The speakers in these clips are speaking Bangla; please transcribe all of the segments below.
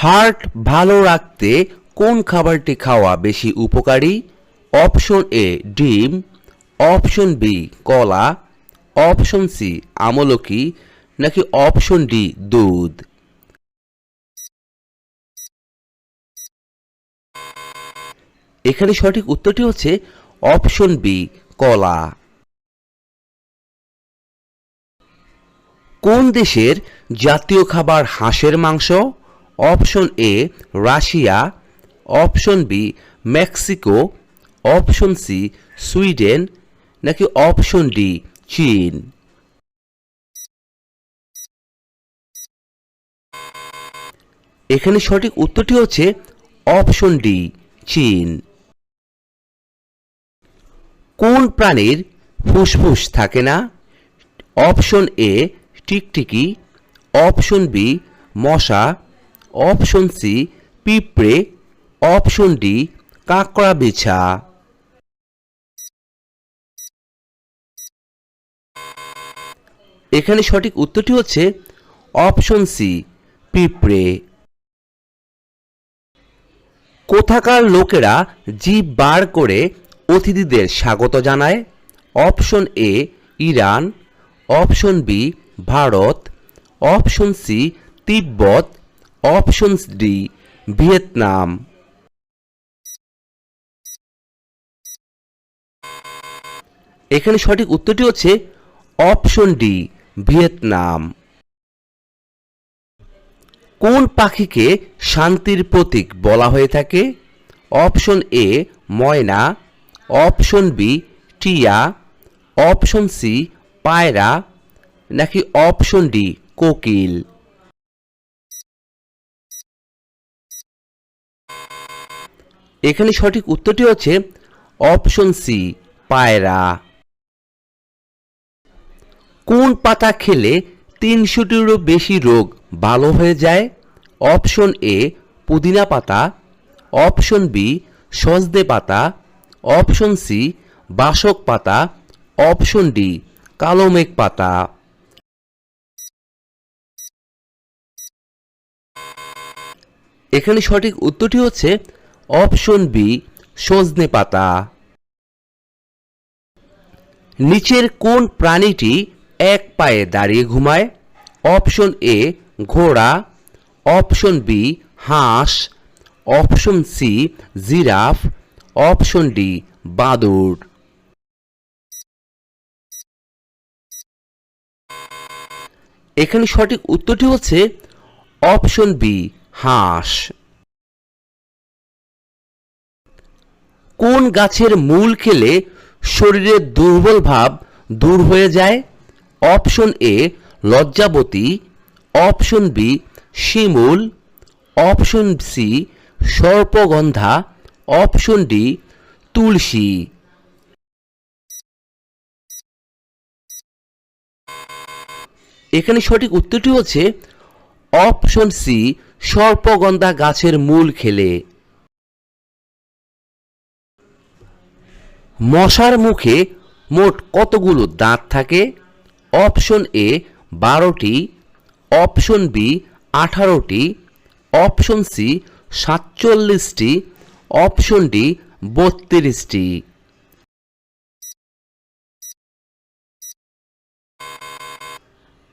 হার্ট ভালো রাখতে কোন খাবারটি খাওয়া বেশি উপকারী? অপশন এ ডিম। অপশন বি কলা। অপশন সি আমলকি। নাকি অপশন ডি দুধ? এখানে সঠিক উত্তরটি হচ্ছে অপশন বি কলা। কোন দেশের জাতীয় খাবার হাঁসের মাংস? Option A Russia, option B Mexico, option C Sweden, নাকি অপশন ডি চীন? এখানে সঠিক উত্তরটি হচ্ছে অপশন ডি, চীন। কোন প্রাণীর ফুসফুস থাকে না? অপশন এ টিকটিকি, অপশন বি মশা অপশন সি, পিঁপড়ে। অপশন ডি, কাঁকড়া বেছা। এখানে সঠিক উত্তরটি হচ্ছে অপশন সি, পিঁপড়ে। কোথাকার লোকেরা জিভ বার করে অতিথিদের স্বাগত জানায়? Option A, Iran. Option B, Bharat. Option C, Tibet. Option D, Vietnam. এখানে সঠিক উত্তরটি হচ্ছে অপশন ডি, ভিয়েতনাম। কোন পাখিকে শান্তির প্রতীক বলা হয়ে থাকে? অপশন এ, ময়না। অপশন বি, টিয়া। অপশন সি, পায়রা। নাকি অপশন ডি, কোকিল? এখানে সঠিক উত্তরটি হচ্ছে অপশন সি, পায়রা। কোন পাতা খেলে তিনশোটিরও বেশি রোগ ভালো হয়ে যায়? অপশন এ, পুদিনা পাতা। অপশন বি সজদে পাতা। অপশন সি, বাসক পাতা। অপশন ডি, কালো মেঘ পাতা। এখানে সঠিক উত্তরটি হচ্ছে অপশন বি, সজনে পাতা। নিচের কোন প্রাণীটি এক পায়ে দাঁড়িয়ে ঘুমায়? অপশন এ, ঘোড়া। অপশন বি, হাঁস। Option C, giraffe. Option D, বাদুড়। এখানে সঠিক উত্তরটি হচ্ছে অপশন বি, হাঁস। কোন গাছের মূল খেলে শরীরের দুর্বল ভাব দূর হয়ে যায়? অপশন এ লজ্জাবতী। অপশন বি শিমুল। অপশন সি সর্পগন্ধা। অপশন ডি তুলসী। এখানে সঠিক উত্তরটি হচ্ছে অপশন সি সর্পগন্ধা গাছের মূল খেলে। মশার মুখে মোট কতগুলো দাঁত থাকে? অপশন এ বারোটি, অপশন বি আঠারোটি, অপশন সি সাতচল্লিশটি, অপশন ডি বত্রিশটি।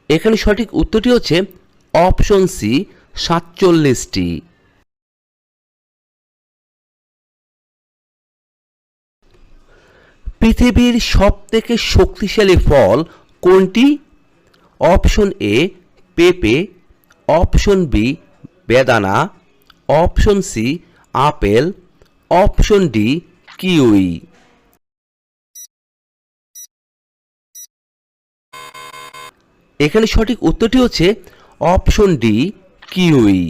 এখানে সঠিক উত্তরটি হচ্ছে অপশন সি সাতচল্লিশটি। পৃথিবীর সবথেকে শক্তিশালী ফল কোনটি? অপশন এ, পেঁপে। অপশন বি, বেদানা। Option C, apple. Option D, kiwi. এখানে সঠিক উত্তরটি হচ্ছে অপশন ডি, কিউই।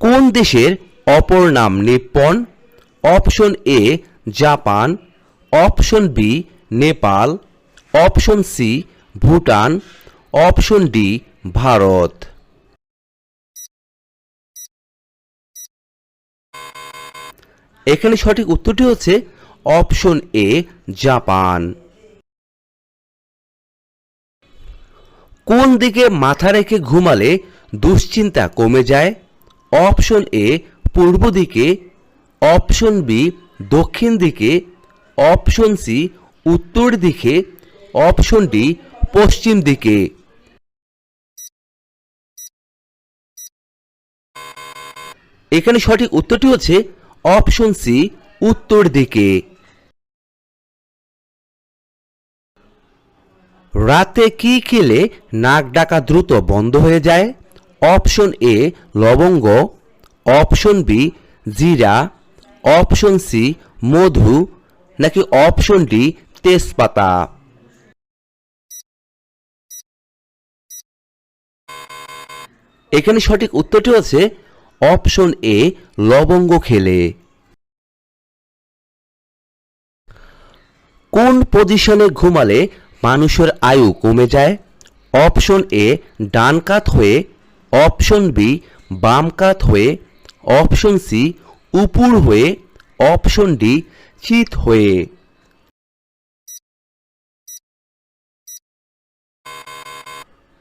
কোন দেশের অপর নাম Nippon option A Japan. Option B Nepal. Option C Bhutan. Option D Bharat. এখানে সঠিক উত্তরটি হচ্ছে অপশন এ জাপান। কোন দিকে মাথা রেখে ঘুমালে দুশ্চিন্তা কমে যায়? অপশন এ পূর্ব দিকে অপশন বি দক্ষিণ দিকে, অপশন সি উত্তর দিকে, অপশন ডি পশ্চিম দিকে। এখানে সঠিক উত্তরটি হচ্ছে অপশন সি উত্তর দিকে। রাতে কি খেলে নাক ডাকা দ্রুত বন্ধ হয়ে যায়? অপশন এ লবঙ্গ। অপশন বি জিরা। অপশন সি মধু, নাকি অপশন ডি তেজপাতা? এখানে সঠিক উত্তরটি হচ্ছে অপশন এ লবঙ্গ খেলে। কোন পজিশনে ঘুমালে মানুষের আয়ু কমে যায়? অপশন এ ডান কাত হয়ে, অপশন বি বাম কাত হয়ে, অপশন সি উপর হয়ে অপশন ডি চিত হয়ে।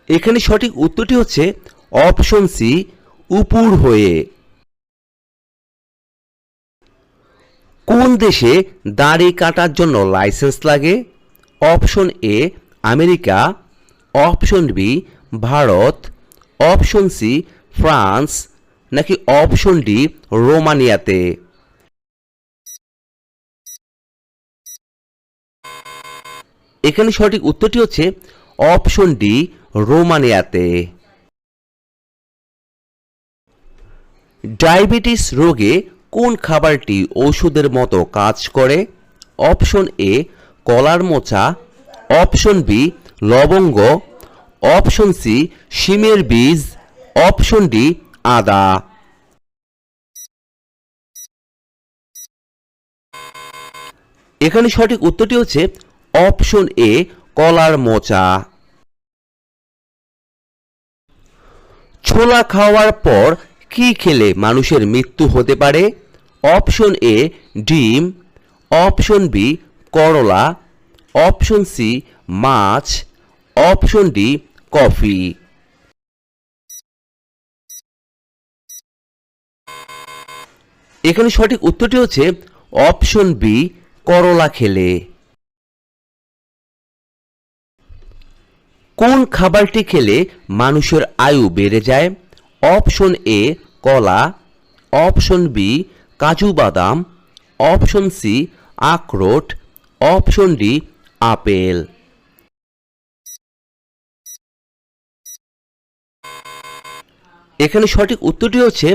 এখানে সঠিক উত্তরটি হচ্ছে অপশন সি উপর হয়ে। কোন দেশে দাড়ি কাটার জন্য লাইসেন্স লাগে? Option A America. Option B Bharat. Option C France. নাকি অপশন ডি, রোমানিয়াতে? এখানে সঠিক উত্তরটি হচ্ছে অপশন ডি, রোমানিয়াতে। ডায়াবেটিস রোগে কোন খাবারটি ওষুধের মতো কাজ করে? অপশন এ, কলার মোচা। অপশন বি, লবঙ্গ। অপশন সি, শিমের বীজ। অপশন ডি আদা। এখানে সঠিক উত্তরটি হচ্ছে অপশন এ, কলার মোচা। ছোলা খাওয়ার পর কি খেলে মানুষের মৃত্যু হতে পারে? অপশন এ, ডিম। অপশন বি, করলা। অপশন সি, মাছ। Option D, coffee. এখানে সঠিক উত্তরটি হচ্ছে অপশন বি, করলা খেলে। কোন খাবারটি খেলে মানুষের আয়ু বেড়ে যায়? অপশন এ, কলা। অপশন বি, কাজু বাদাম। অপশন সি, আখরোট। Option D, apple. এখানে সঠিক উত্তরটি হচ্ছে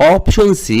অপশন সি